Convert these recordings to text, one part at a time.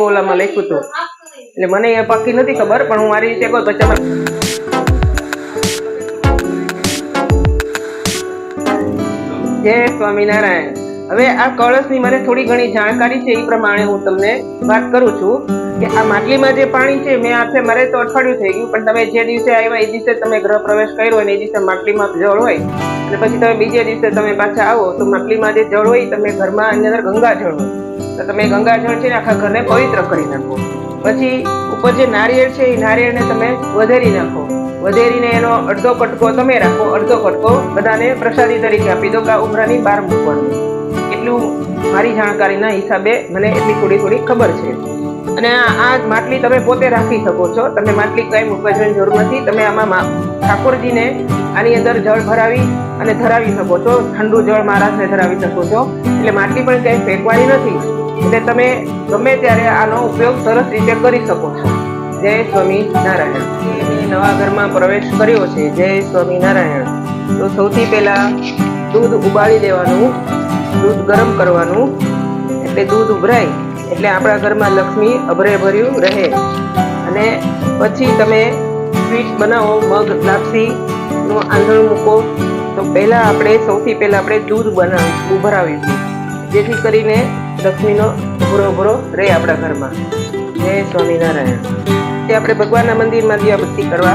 એવું ઓલામાં લખ્યું હતું. એટલે મને એ પાકી નથી ખબર, પણ હું મારી રીતે કહું તો તમે જય સ્વામિનારાયણ. હવે આ કળશની મને થોડી ઘણી જાણકારી છે, એ પ્રમાણે હું તમને વાત કરું છું. કે આ માટલીમાં જે પાણી છે, મેં આખે મારે તો અઠવાડિયું થઈ ગયું, પણ તમે જે દિવસે આવ્યા એ દિવસે તમે ગ્રહ પ્રવેશ કર્યો અને એ દિવસે માટલીમાં જળ હોય. અને પછી તમે બીજે દિવસે તમે પાછા આવો, તો માટલીમાં જે જળ હોય, તમે ઘરમાં એની અંદર ગંગાજળ હોય. તો તમે ગંગાજળ છે ને આખા ઘરને પવિત્ર કરી નાખો. પછી ઉપર જે નારિયેળ છે, એ નારિયેળને તમે વધેરી નાખો. વધેરીને એનો અડધો કટકો તમે રાખો, અડધો કટકો બધાને પ્રસાદી તરીકે આપી દો કે ઉમરાની બહાર મૂકવાનું. એટલું મારી જાણકારીના હિસાબે મને એટલી થોડી થોડી ખબર છે. અને આ માટલી તમે પોતે રાખી શકો છો. તમે માટલી કઈ મૂકવાની જરૂર નથી. તમે આમાં ઠાકોરજીને આની અંદર જળ ભરાવી અને ધરાવી શકો છો. ઠંડુ જળ મહારાજને ધરાવી શકો છો. એટલે માટલી પણ ક્યાંય ફેંકવાની નથી. એટલે તમે ગમે ત્યારે આનો ઉપયોગ સરસ રીતે કરી શકો છો. જય સ્વામી નારાયણ નવા ઘરમાં પ્રવેશ કર્યો છે. જય સ્વામી નારાયણ તો સૌથી પહેલા દૂધ ઉબાળી દેવાનું દૂધ ગરમ કરવાનું. એટલે દૂધ ઉભરાય. એટલે આપણા ઘરમાં લક્ષ્મી અભરે ભર્યું રહે. અને પછી તમે સ્વીટ બનાવો, મગ લાપસીનું આંધણ મૂકો, તો પહેલાં આપણે સૌથી પહેલાં આપણે દૂધ બનાવી ઉભરાવીશું જેથી કરીને લક્ષ્મીનો ભૂરો ભૂરો રહે આપણા ઘરમાં. જય સ્વામિનારાયણ. તે આપણે ભગવાનના મંદિરમાં દીવાબત્તી કરવા.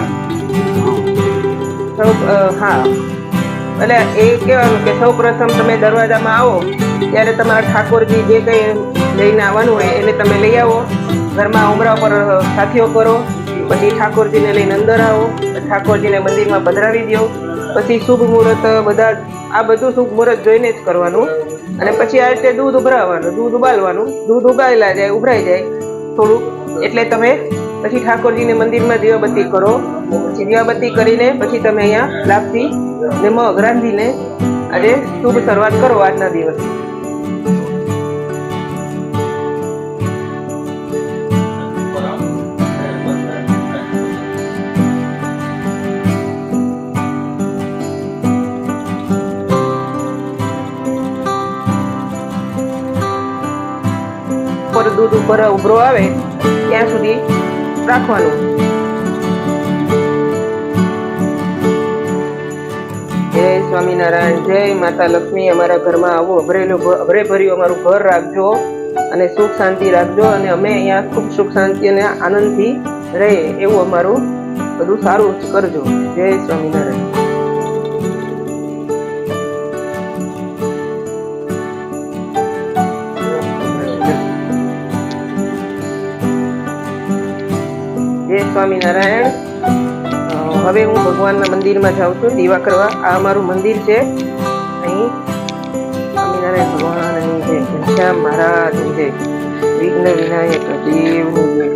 સૌ હા. એટલે એ કહેવાનું કે સૌ પ્રથમ તમે દરવાજામાં આવો, ત્યારે તમારા ઠાકોરજી જે કંઈ લઈને આવવાનું હોય એને તમે લઈ આવો, ઘરમાં ઉમરા પર સાથીઓ કરો, પછી ઠાકોરજીને લઈને અંદર આવો, ઠાકોરજીને મંદિરમાં પધરાવી દો પછી શુભ મુહૂર્ત બધા આ બધું શુભ મુહૂર્ત જોઈને જ કરવાનું. અને પછી આ રીતે દૂધ ઉભરાવવાનું દૂધ ઉબાલવાનું, દૂધ ઉબાયેલા જાય, ઉભરાઈ જાય થોડુંક, એટલે તમે પછી ઠાકોરજીને મંદિરમાં દીવાબત્તી કરો. પછી દીવાબત્તી કરીને પછી તમે અહીંયા લાપસી ને મગ રાંધીને આજે શુભ શરૂઆત કરો આજના દિવસ. ઉપર દૂધ ઉપર ઉભરો આવે, ત્યાં સુધી રાખવાનું. જય સ્વામિનારાયણ, જય માતા લક્ષ્મી. અમારા ઘરમાં આવો અભરેલું અભરે ભર્યું અમારું ઘર રાખજો અને સુખ શાંતિ રાખજો અને અમે અહીંયા ખૂબ સુખ શાંતિ અને આનંદથી રહે એવું અમારું બધું સારું કરજો. જય સ્વામિનારાયણ. જય સ્વામિનારાયણ હવે હું ભગવાનના મંદિરમાં જાઉં છું, દીવા કરવા. આ મારું મંદિર છે. અહીં સ્વામિનારાયણ ભગવાનની જય ઘનશ્યામ મહારાજની જય વિઘ્ન વિનાયક દેવની જય.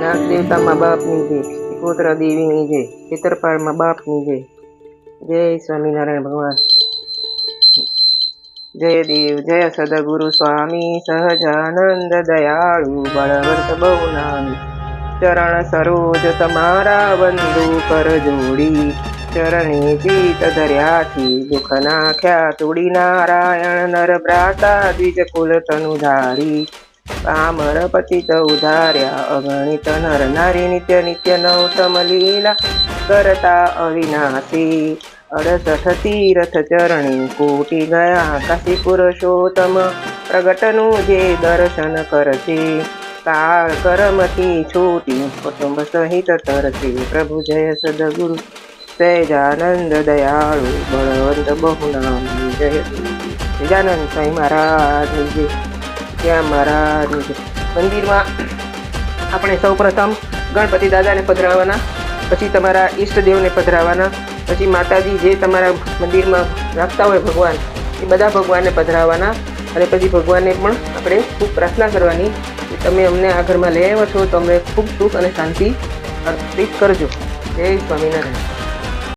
નાગ દેવતા મા બાપની જય કોતરા દેવીની જય ખેતરપાળ મા બાપની જય. જય સ્વામિનારાયણ ભગવાન. જય દેવ, જય સદગુરુ સ્વામી, સહજાનંદ દયાળુ, બળવર્ત બહુ નામી. चरण सरोज तमारा बंधू कर जोडी. चरणी जीत धर्याची दुख नाख्या तुडी नारायण नर भ्राता द्विज कुल तनुधारी. पामर पतित उधार्या अगणित नर नारी नित्य नित्य नवतम लीला करता अविनाशी. अडसठ तीरथ चरणी कोटी गया काशी पुरुषोत्तम प्रगटनु जे दर्शन करते. કાળ કરમથી છૂટી કુટુંબ સહિત તરસે. પ્રભુ જય સદગુરુ. સહેજાનંદ દયાળુ. બળવંત બહુનામ. જય સહેજાનંદ સ્વામી મહારાજની જય. ત્યાં મહારાજની મંદિરમાં આપણે સૌ પ્રથમ ગણપતિ દાદાને પધરાવવાના પછી તમારા ઈષ્ટદેવને પધરાવવાના પછી માતાજી જે તમારા મંદિરમાં રાખતા હોય ભગવાન, એ બધા ભગવાનને પધરાવવાના અને પછી ભગવાનને પણ આપણે ખૂબ પ્રાર્થના કરવાની કે તમે અમને આ ઘરમાં લઈ આવ્યા છો, તો અમને ખૂબ સુખ અને શાંતિ અર્પિત કરજો. જય સ્વામિનારાયણ.